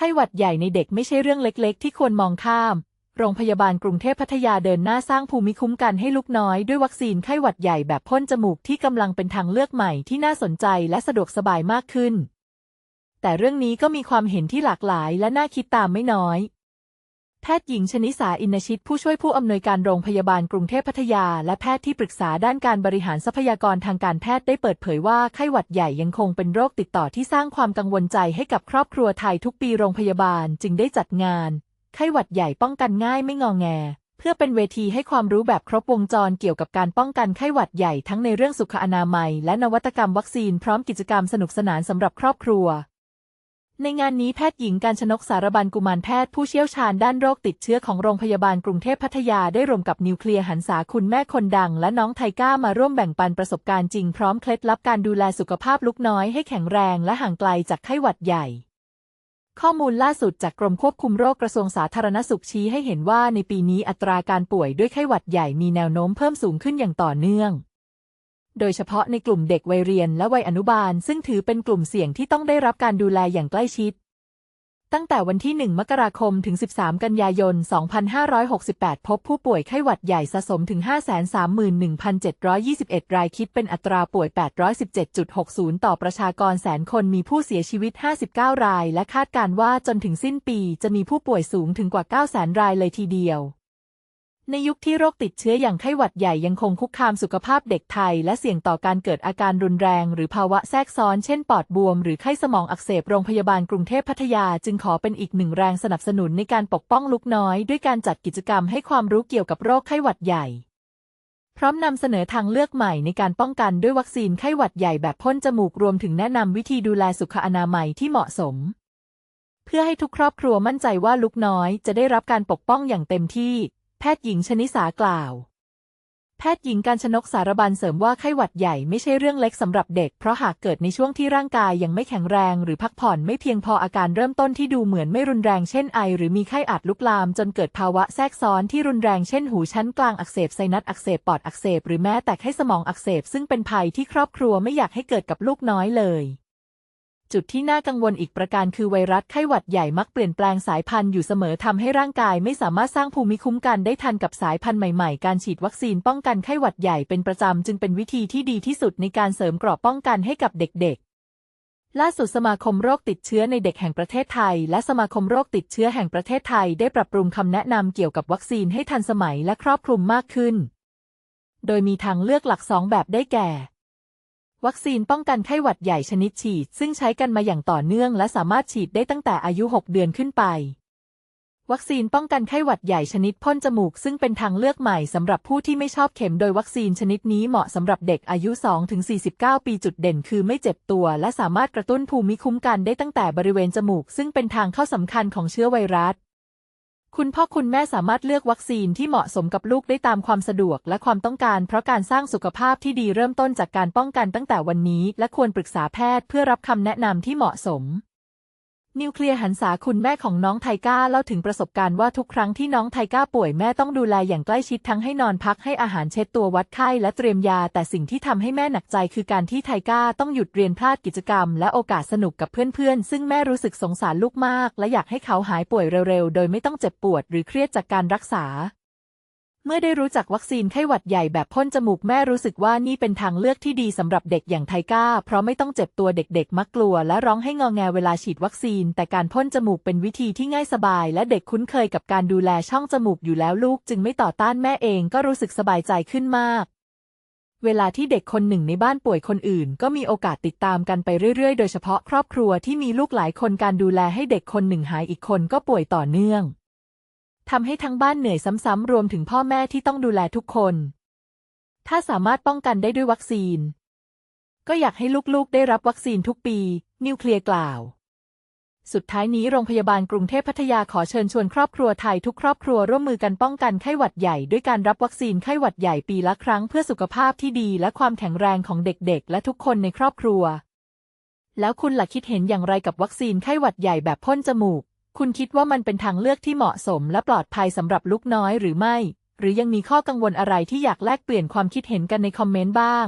ไข้หวัดใหญ่ในเด็กไม่ใช่เรื่องเล็กๆ ที่ควรมองข้าม โรงพยาบาลกรุงเทพพัทยาเดินหน้าสร้างภูมิคุ้มกันให้ลูกน้อยด้วยวัคซีนไข้หวัดใหญ่แบบพ่นจมูกที่กำลังเป็นทางเลือกใหม่ที่น่าสนใจและสะดวกสบายมากขึ้น แต่เรื่องนี้ก็มีความเห็นที่หลากหลายและน่าคิดตามไม่น้อย แพทย์หญิงชนิสาอินชิต ผู้ช่วยผู้อำนวยการโรงพยาบาลกรุงเทพพัทยา และแพทย์ที่ปรึกษาด้านการบริหารทรัพยากรทางการแพทย์ได้เปิดเผยว่าไข้หวัดใหญ่ยังคงเป็นโรคติดต่อที่สร้างความกังวลใจให้กับครอบครัวไทยทุกปีโรงพยาบาลจึงได้จัดงาน ไข้หวัดใหญ่ป้องกันง่ายไม่งอแง เพื่อเป็นเวทีให้ความรู้แบบครบวงจรเกี่ยวกับการป้องกันไข้หวัดใหญ่ทั้งในเรื่องสุขอนามัย และนวัตกรรมวัคซีนพร้อมกิจกรรมสนุกสนานสำหรับครอบครัว ในงานนี้แพทย์หญิงการชนกสารบัญกุมารแพทย์ผู้เชี่ยวชาญด้านโรคติดเชื้อของโรงพยาบาลกรุงเทพพัทยาได้รวมกับนิวเคลียร์หันษาคุณแม่คนดัง และน้องไทก้ามาร่วมแบ่งปันประสบการณ์จริงพร้อมเคล็ดลับการดูแลสุขภาพลูกน้อยให้แข็งแรงและห่างไกลจากไข้หวัดใหญ่ ข้อมูลล่าสุดจากกรมควบคุมโรคกระทรวงสาธารณสุขชี้ให้เห็นว่าในปีนี้อัตราการป่วยด้วยไข้หวัดใหญ่มีแนวโน้มเพิ่มสูงขึ้นอย่างต่อเนื่อง โดยเฉพาะในกลุ่มเด็กวัยเรียนและวัยอนุบาล ซึ่งถือเป็นกลุ่มเสี่ยงที่ต้องได้รับการดูแลอย่างใกล้ชิด ตั้งแต่วันที่ 1 มกราคมถึง 13 กันยายน 2568 พบผู้ป่วยไข้หวัดใหญ่สะสมถึง 531,721 รายคิดเป็นอัตราป่วย 817.60 ต่อประชากรแสนคนมีผู้เสียชีวิต 59 ราย และคาดการว่าจนถึงสิ้นปีจะมีผู้ป่วยสูงถึงกว่า 900,000 รายเลยทีเดียว ในยุคที่โรคติดเชื้ออย่างไข้หวัดใหญ่ยังคงคุกคามสุขภาพเด็กไทย และเสี่ยงต่อการเกิดอาการรุนแรง หรือภาวะแทรกซ้อน เช่น ปอดบวม หรือไข้สมองอักเสบ โรงพยาบาลกรุงเทพพัทยา จึงขอเป็นอีกหนึ่งแรงสนับสนุนในการปกป้องลูกน้อย ด้วยการจัดกิจกรรมให้ความรู้เกี่ยวกับโรคไข้หวัดใหญ่ พร้อมนำเสนอทางเลือกใหม่ในการป้องกันด้วยวัคซีนไข้หวัดใหญ่แบบพ่นจมูกรวมถึงแนะนำวิธีดูแลสุขอนามัยที่เหมาะสม เพื่อให้ทุกครอบครัวมั่นใจว่าลูกน้อยจะได้รับการปกป้องอย่างเต็มที่ แพทย์หญิงชนิสากล่าว แพทย์หญิงการชนกสารบัญเสริมว่าไข้หวัดใหญ่ไม่ใช่เรื่องเล็กสำหรับเด็ก เพราะหากเกิดในช่วงที่ร่างกายยังไม่แข็งแรงหรือพักผ่อนไม่เพียงพออาการเริ่มต้นที่ดูเหมือนไม่รุนแรงเช่นไอ หรือมีไข้อาจลุกลาม จนเกิดภาวะแทรกซ้อนที่รุนแรงเช่นหูชั้นกลางอักเสบไซนัสอักเสบปอดอักเสบหรือแม้แต่ไข้สมองอักเสบซึ่งเป็นภัยที่ครอบครัวไม่อยากให้เกิดกับลูกน้อยเลย จุดที่น่ากังวลอีกประการคือไวรัสไข้หวัดใหญ่มักเปลี่ยนแปลงสายพันธุ์อยู่เสมอทำให้ร่างกายไม่สามารถสร้างภูมิคุ้มกันได้ทันกับสายพันธุ์ใหม่ๆ การฉีดวัคซีนป้องกันไข้หวัดใหญ่เป็นประจำจึงเป็นวิธีที่ดีที่สุดในการเสริมกราะป้องกันให้กับเด็กๆ ล่าสุดสมาคมโรคติดเชื้อในเด็กแห่งประเทศไทย และสมาคมโรคติดเชื้อแห่งประเทศไทย ได้ปรับปรุงคำแนะนำเกี่ยวกับวัคซีนให้ทันสมัยและครอบคลุมมากขึ้น โดยมีทางเลือกหลักสองแบบได้แก่ วัคซีนป้องกันไข้หวัดใหญ่ชนิดฉีด ซึ่งใช้กันมาอย่างต่อเนื่อง และสามารถฉีดได้ตั้งแต่อายุ 6 เดือนขึ้นไป วัคซีนป้องกันไข้หวัดใหญ่ชนิดพ่นจมูก ซึ่งเป็นทางเลือกใหม่สำหรับผู้ที่ไม่ชอบเข็มโดยวัคซีนชนิดนี้เหมาะสำหรับเด็กอายุ 2-49 ปีจุดเด่นคือไม่เจ็บตัว และสามารถกระตุ้นภูมิคุ้มกันได้ตั้งแต่บริเวณจมูก ซึ่งเป็นทางเข้าสำคัญของเชื้อไวรัส คุณพ่อคุณแม่สามารถเลือกวัคซีนที่เหมาะสมกับลูกได้ตามความสะดวกและความต้องการ เพราะการสร้างสุขภาพที่ดีเริ่มต้นจากการป้องกันตั้งแต่วันนี้ และควรปรึกษาแพทย์เพื่อรับคำแนะนำที่เหมาะสม นิวเคลียร์หันษาคุณแม่ของน้องไทก้าเล่าถึงประสบการณ์ว่าทุกครั้งที่น้องไทก้าป่วยแม่ต้องดูแลอย่างใกล้ชิดทั้งให้นอนพักให้อาหารเช็ดตัววัดไข้และเตรียมยา แต่สิ่งที่ทำให้แม่หนักใจคือการที่ไทก้าต้องหยุดเรียนพลาดกิจกรรม และโอกาสสนุกกับเพื่อนๆ ซึ่งแม่รู้สึกสงสารลูกมาก และอยากให้เขาหายป่วยเร็วๆ โดยไม่ต้องเจ็บปวด หรือเครียดจากการรักษา เมื่อได้รู้จักวัคซีนไข้หวัดใหญ่แบบพ่นจมูกแม่รู้สึกว่านี่เป็นทางเลือกที่ดีสำหรับเด็กอย่างไทก้า เพราะไม่ต้องเจ็บตัวเด็กๆ มักกลัว และร้องให้งอแงเวลาฉีดวัคซีน แต่การพ่นจมูกเป็นวิธีที่ง่ายสบาย และเด็กคุ้นเคยกับการดูแลช่องจมูกอยู่แล้วลูก จึงไม่ต่อต้านแม่เองก็รู้สึกสบายใจขึ้นมากเวลาที่เด็กคนหนึ่งในบ้านป่วยคนอื่น ก็มีโอกาสติดตามกันไปเรื่อยๆ โดยเฉพาะครอบครัวที่มีลูกหลายคนการดูแลให้เด็กคนหนึ่งหายอีกคนก็ป่วยต่อเนื่อง ทำให้ทั้งบ้านเหนื่อยซ้ำๆรวมถึงพ่อแม่ที่ต้องดูแลทุกคน ถ้าสามารถป้องกันได้ด้วยวัคซีน ก็อยากให้ลูกๆได้รับวัคซีนทุกปี นิวเคลียร์กล่าว สุดท้ายนี้โรงพยาบาลกรุงเทพพัทยาขอเชิญชวนครอบครัวไทยทุกครอบครัวร่วมมือกันป้องกันไข้หวัดใหญ่ด้วยการรับวัคซีนไข้หวัดใหญ่ปีละครั้งเพื่อสุขภาพที่ดีและความแข็งแรงของเด็กๆ และทุกคนในครอบครัว แล้วคุณล่ะคิดเห็นอย่างไรกับวัคซีนไข้หวัดใหญ่แบบพ่นจมูก คุณคิดว่ามันเป็นทางเลือกที่เหมาะสมและปลอดภัยสำหรับลูกน้อยหรือไม่ หรือยังมีข้อกังวลอะไรที่อยากแลกเปลี่ยนความคิดเห็นกันในคอมเมนต์บ้าง